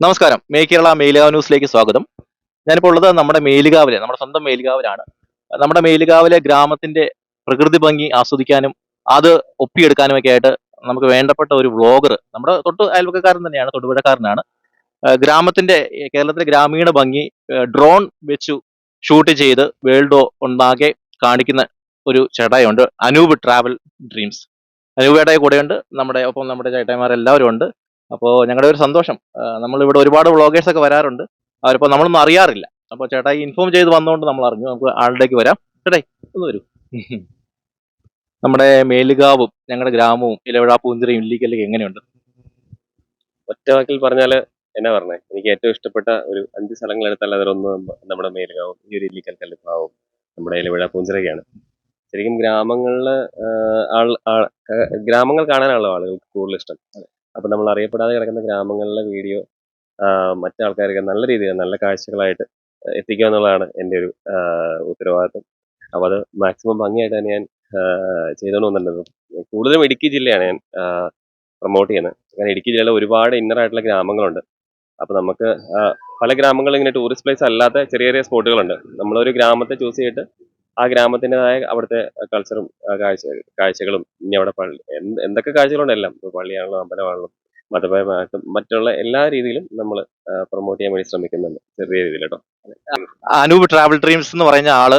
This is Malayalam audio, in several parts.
നമസ്കാരം. മേ കേരള മേലുകാവ് ന്യൂസിലേക്ക് സ്വാഗതം. ഞാനിപ്പോൾ ഉള്ളത് നമ്മുടെ മേലുകാവിലെ നമ്മുടെ സ്വന്തം മേലുകാവിലാണ്. നമ്മുടെ മേലുകാവിലെ ഗ്രാമത്തിന്റെ പ്രകൃതി ഭംഗി ആസ്വദിക്കാനും അത് ഒപ്പിയെടുക്കാനും ഒക്കെ ആയിട്ട് നമുക്ക് വേണ്ടപ്പെട്ട ഒരു വ്ളോഗർ നമ്മുടെ തൊട്ട് അയൽവക്കക്കാരൻ തന്നെയാണ് തൊടുപുഴക്കാരനാണ്. ഗ്രാമത്തിന്റെ കേരളത്തിലെ ഗ്രാമീണ ഭംഗി ഡ്രോൺ വെച്ചു ഷൂട്ട് ചെയ്ത് വേൾഡോ ഉണ്ടാകെ കാണിക്കുന്ന ഒരു ചേട്ടായുണ്ട് അനൂപ് ട്രാവൽ ഡ്രീംസ് അനൂപ് ചേട്ടായി കൂടെയുണ്ട്. നമ്മുടെ ഒപ്പം നമ്മുടെ ചേട്ടായിമാർ എല്ലാവരും ഉണ്ട് അപ്പോൾ ഞങ്ങളുടെ ഒരു സന്തോഷം. നമ്മളിവിടെ ഒരുപാട് വ്ളോഗേഴ്സ് ഒക്കെ വരാറുണ്ട്. അവരിപ്പോൾ നമ്മളൊന്നും അറിയാറില്ല. അപ്പോൾ ചേട്ടായി ഇൻഫോം ചെയ്ത് വന്നുകൊണ്ട് നമ്മൾ അറിഞ്ഞു. നമുക്ക് ആളിലേക്ക് വരാം. ചേട്ടായി ഒന്ന് വരൂ. നമ്മുടെ മേലുകാവും ഞങ്ങളുടെ ഗ്രാമവും ഇലവിഴ പൂന്തിരയും ഇല്ലിക്കലൊക്കെ എങ്ങനെയുണ്ട്? ഒറ്റ വാക്കിൽ പറഞ്ഞാൽ എന്നാ പറഞ്ഞേ? എനിക്ക് ഏറ്റവും ഇഷ്ടപ്പെട്ട ഒരു അഞ്ച് സ്ഥലങ്ങളെടുത്താൽ അതിലൊന്ന് നമ്മുടെ മേലുകാവും ഈ ഒരു ഇല്ലിക്കൽ കല്ലുപ്പാവും നമ്മുടെ ഇലവിഴ പൂഞ്ചിറയാണ് ശരിക്കും ഗ്രാമങ്ങളിൽ ആൾ ആൾ- ഗ്രാമങ്ങൾ കാണാനാണല്ലോ ആളുകൾക്ക് കൂടുതൽ ഇഷ്ടം. അപ്പൊ നമ്മൾ അറിയപ്പെടാതെ കിടക്കുന്ന ഗ്രാമങ്ങളിലെ വീഡിയോ മറ്റാൾക്കാർക്ക് നല്ല രീതിയിൽ നല്ല കാഴ്ചകളായിട്ട് എത്തിക്കുക എന്നുള്ളതാണ് എന്റെ ഒരു ഉത്തരവാദിത്വം. അപ്പോൾ അത് മാക്സിമം ഭംഗിയായിട്ട് തന്നെ ഞാൻ ചെയ്തുകൊണ്ട് കൂടുതലും ഇടുക്കി ജില്ലയാണ് ഞാൻ പ്രൊമോട്ട് ചെയ്യുന്നത്. കാരണം ഇടുക്കി ജില്ലയിലെ ഒരുപാട് ഇന്നർ ആയിട്ടുള്ള ഗ്രാമങ്ങളുണ്ട്. അപ്പോൾ നമുക്ക് പല ഗ്രാമങ്ങളും ഇങ്ങനെ ടൂറിസ്റ്റ് പ്ലേസ് അല്ലാത്ത ചെറിയ ചെറിയ സ്പോട്ടുകളുണ്ട് നമ്മളൊരു ഗ്രാമത്തെ ചൂസ് ചെയ്തിട്ട് ആ ഗ്രാമത്തിന്റെതായ അവിടുത്തെ കൾച്ചറും കാഴ്ച കാഴ്ചകളും ഇനി അവിടെ പള്ളി എന്ത് എന്തൊക്കെ കാഴ്ചകളുണ്ട്? എല്ലാം. ഇപ്പൊ പള്ളിയാണല്ലോ അമ്പലമാണല്ലോ മതപരമായിട്ടും മറ്റുള്ള എല്ലാ രീതിയിലും നമ്മൾ പ്രൊമോട്ട് ചെയ്യാൻ വേണ്ടി ശ്രമിക്കുന്നുണ്ട് ചെറിയ രീതിയിൽ കേട്ടോ അനൂപ് ട്രാവൽ ഡ്രീംസ് എന്ന് പറയുന്ന ആൾ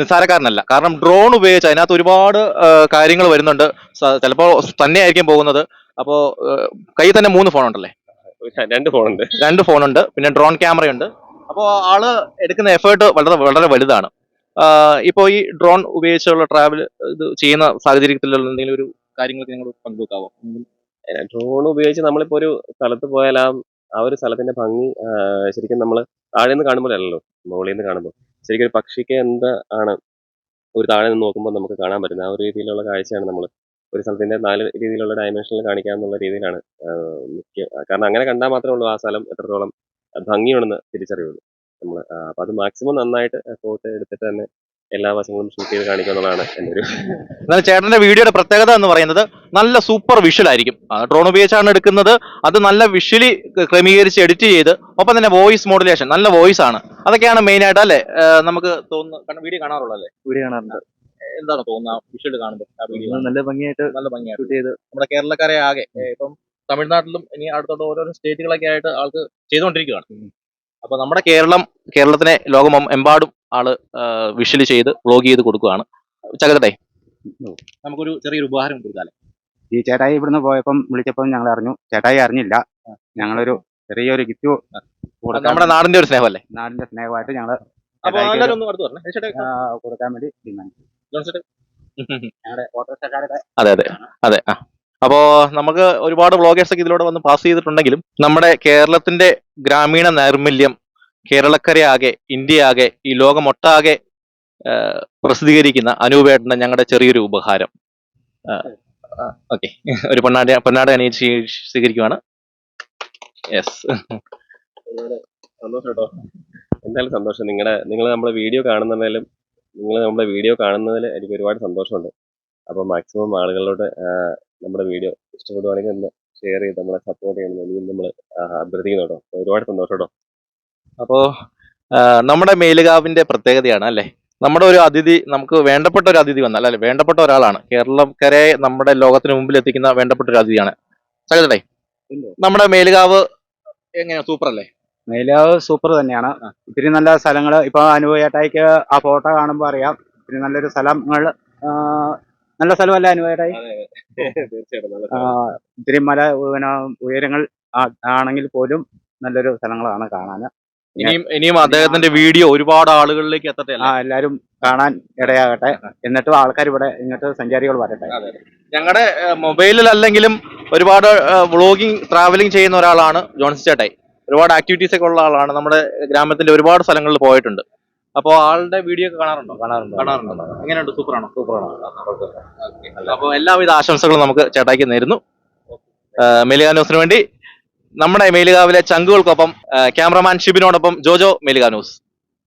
നിസ്സാരക്കാരനല്ല. കാരണം ഡ്രോൺ ഉപയോഗിച്ച് അതിനകത്ത് ഒരുപാട് കാര്യങ്ങൾ വരുന്നുണ്ട്. ചിലപ്പോൾ തന്നെ തന്നെയായിരിക്കും പോകുന്നത്. അപ്പോൾ കയ്യിൽ തന്നെ മൂന്ന് ഫോൺ ഉണ്ടല്ലേ? രണ്ട് ഫോൺ ഉണ്ട്. രണ്ട് ഫോണുണ്ട് പിന്നെ ഡ്രോൺ ക്യാമറയുണ്ട് അപ്പോൾ ആൾ എടുക്കുന്ന എഫേർട്ട് വളരെ വളരെ വലുതാണ്. ഇപ്പോൾ ഈ ഡ്രോൺ ഉപയോഗിച്ചുള്ള ട്രാവൽ ഇത് ചെയ്യുന്ന സാഹചര്യത്തിലുള്ള എന്തെങ്കിലും ഒരു കാര്യങ്ങളൊക്കെ നിങ്ങൾ പങ്കുവെക്കാവോ? ഡ്രോൺ ഉപയോഗിച്ച് നമ്മളിപ്പോ ഒരു സ്ഥലത്ത് പോയാൽ ആ ഒരു സ്ഥലത്തിന്റെ ഭംഗി ശരിക്കും നമ്മൾ താഴെ നിന്ന് കാണുമ്പോഴല്ലോ മുകളിൽ നിന്ന് കാണുമ്പോൾ. ശരിക്കും ഒരു പക്ഷിക്ക് എന്ത് ആണ് ഒരു താഴെ നിന്ന് നോക്കുമ്പോൾ നമുക്ക് കാണാൻ പറ്റുന്നത്. ആ ഒരു രീതിയിലുള്ള കാഴ്ചയാണ് നമ്മൾ ഒരു സ്ഥലത്തിന്റെ നാല് രീതിയിലുള്ള ഡയമെൻഷനിൽ കാണിക്കാന്നുള്ള രീതിയിലാണ് മിക്ക കാരണം അങ്ങനെ കണ്ടാൽ മാത്രമേ ഉള്ളൂ ആ സ്ഥലം എത്രത്തോളം ഭംഗിയുണ്ടെന്ന് തിരിച്ചറിയുള്ളൂ. നമ്മൾ അപ്പൊ അത് മാക്സിമം നന്നായിട്ട് ഫോട്ടോ എടുത്തിട്ട് തന്നെ എല്ലാ വശങ്ങളും ഷൂട്ട് ചെയ്ത് കാണിക്കുക എന്നുള്ളതാണ് എന്റെ ഒരു എന്നാൽ ചേട്ടന്റെ വീഡിയോയുടെ പ്രത്യേകത എന്ന് പറയുന്നത് നല്ല സൂപ്പർ വിഷ്വൽ ആയിരിക്കും. ഡ്രോൺ ഉപയോഗിച്ചാണ് എടുക്കുന്നത്. അത് നല്ല വിഷ്വലി ക്രമീകരിച്ച് എഡിറ്റ് ചെയ്ത് ഒപ്പം തന്നെ വോയിസ് മോഡുലേഷൻ നല്ല വോയിസ് ആണ്. അതൊക്കെയാണ് മെയിൻ ആയിട്ട് അല്ലേ? നമുക്ക് തോന്നുന്നു വീഡിയോ കാണാറുള്ളത് അല്ലേ? വീഡിയോ കാണാറുണ്ട്. എന്താണ് തോന്നുന്നത്? വിഷ്വൽ കാണുമ്പോൾ ആ വീഡിയോ നല്ല ഭംഗിയായിട്ട് നല്ല ഭംഗിയായിട്ട് ഷൂട്ട് ചെയ്ത്. നമ്മുടെ കേരളക്കാരെ ആകെ ഇപ്പം തമിഴ്നാട്ടിലും ഇനി അടുത്തോട്ട് ഓരോരോ സ്റ്റേറ്റുകളൊക്കെ ആയിട്ട് ആൾക്ക് ചെയ്തുകൊണ്ടിരിക്കുകയാണ്. അപ്പൊ നമ്മുടെ കേരളം കേരളത്തിനെ ലോകം എമ്പാടും ആൾ വിഷൽ ചെയ്ത് വ്ലോഗ് ചെയ്ത് കൊടുക്കുകയാണ്. ചകരട്ടെ നമുക്കൊരു ചെറിയൊരു ഉപഹാരം കൊടുക്കാല്ലേ ഈ ചേട്ടായി ഇവിടുന്ന് പോയപ്പം വിളിച്ചപ്പം ഞങ്ങൾ അറിഞ്ഞു. ചേട്ടായി അറിഞ്ഞില്ല. ഞങ്ങളൊരു ചെറിയൊരു ഗിഫ്റ്റ് നമ്മുടെ നാടിന്റെ ഒരു സ്നേഹമല്ലേ? നാടിന്റെ സ്നേഹമായിട്ട് ഞങ്ങൾ കൊടുക്കാൻ വേണ്ടി തീരുമാനിച്ചു. ജോൺ ചേട്ടാ. ഞങ്ങളുടെ ഓട്ടോറിക്ഷക്കാരുടെ അതെ അതെ. അതെ ആ. അപ്പോ നമുക്ക് ഒരുപാട് വ്ളോഗേഴ്സ് ഒക്കെ ഇതിലൂടെ വന്ന് പാസ് ചെയ്തിട്ടുണ്ടെങ്കിലും നമ്മുടെ കേരളത്തിന്റെ ഗ്രാമീണ നൈർമല്യം കേരളക്കരയാകെ ഇന്ത്യയാകെ ഈ ലോകമൊട്ടാകെ പ്രസിദ്ധീകരിക്കുന്ന അനൂപേട്ടന്റെ ഞങ്ങളുടെ ചെറിയൊരു ഉപഹാരം. ഓക്കെ. ഒരു പൊന്നാട പൊന്നാട അണിയിച്ച് സ്വീ- സ്വീകരിക്കുവാണ് യെസ് സന്തോഷം എന്തായാലും സന്തോഷം. നിങ്ങളുടെ നിങ്ങൾ നമ്മുടെ വീഡിയോ കാണുന്നതിലും നിങ്ങൾ നമ്മുടെ വീഡിയോ കാണുന്നതിൽ എനിക്ക് ഒരുപാട് സന്തോഷമുണ്ട്. അപ്പോൾ മാക്സിമം ആളുകളിലോട്ട് ആ, നമ്മുടെ വീഡിയോ ഇഷ്ടപ്പെടുവാണെങ്കിൽ ഒന്ന് ഷെയർ ചെയ്ത് നമ്മളെ സപ്പോർട്ട് ചെയ്യണം ഇനിയും നമ്മൾ അഭ്യർത്ഥിക്കുന്നു കേട്ടോ. ഒരുപാട് സന്തോഷം കേട്ടോ. അപ്പോൾ നമ്മുടെ മേലുകാവിന്റെ പ്രത്യേകതയാണ് അല്ലേ? നമ്മുടെ ഒരു അതിഥി നമുക്ക് വേണ്ടപ്പെട്ട ഒരു അതിഥി വന്നാൽ അല്ലെ? വേണ്ടപ്പെട്ട ഒരാളാണ്. കേരളക്കരെ നമ്മുടെ ലോകത്തിന് മുമ്പിൽ എത്തിക്കുന്ന വേണ്ടപ്പെട്ട ഒരു അതിഥിയാണ്. സകലട്ടെ നമ്മുടെ മേലുകാവ് എങ്ങനെയാ? സൂപ്പർ അല്ലേ? മേലുകാവ് സൂപ്പർ തന്നെയാണ്. ഇത്തിരി നല്ല സ്ഥലങ്ങൾ ഇപ്പൊ അനുഭവ ചേട്ടായിക്ക് ആ ഫോട്ടോ കാണുമ്പോൾ അറിയാം. ഇത്തിരി നല്ലൊരു സ്ഥലങ്ങൾ നല്ല സ്ഥലമല്ല ആ, ഇത്തിരി മല പിന്നെ ഉയരങ്ങൾ ആണെങ്കിൽ പോലും നല്ലൊരു സ്ഥലങ്ങളാണ് കാണാൻ ഇനിയും ഇനിയും അദ്ദേഹത്തിന്റെ വീഡിയോ ഒരുപാട് ആളുകളിലേക്ക് എത്തട്ടെ ആ എല്ലാരും കാണാൻ ഇടയാകട്ടെ. എന്നിട്ടും ആൾക്കാർ ഇവിടെ ഇങ്ങോട്ട് സഞ്ചാരികൾ വരട്ടെ. ഞങ്ങളുടെ മൊബൈലിൽ അല്ലെങ്കിലും ഒരുപാട് വ്ളോഗിങ് ട്രാവലിംഗ് ചെയ്യുന്ന ഒരാളാണ് ജോൺസി ചേട്ടായി. ഒരുപാട് ആക്ടിവിറ്റീസ് ഒക്കെ ഉള്ള ആളാണ്. നമ്മുടെ ഗ്രാമത്തിന്റെ ഒരുപാട് സ്ഥലങ്ങളിൽ പോയിട്ടുണ്ട്. അപ്പോൾ ആളുടെ വീഡിയോ ഒക്കെ കാണാറുണ്ടോ? കാണാറുണ്ട്. കാണാറുണ്ടോ. എങ്ങനെയുണ്ട്? സൂപ്പറാണോ? സൂപ്പറാണോ. അപ്പോൾ എല്ലാവിധ ആശംസകളും നമുക്ക് ചേട്ടാക്കി നേരുന്നു. മെലിക ന്യൂസിന് വേണ്ടി നമ്മുടെ മേലുകാവിലെ ചങ്കുകൾക്കൊപ്പം ക്യാമറമാൻ ഷിബിനോടൊപ്പം ജോജോ മേലുക ന്യൂസ്.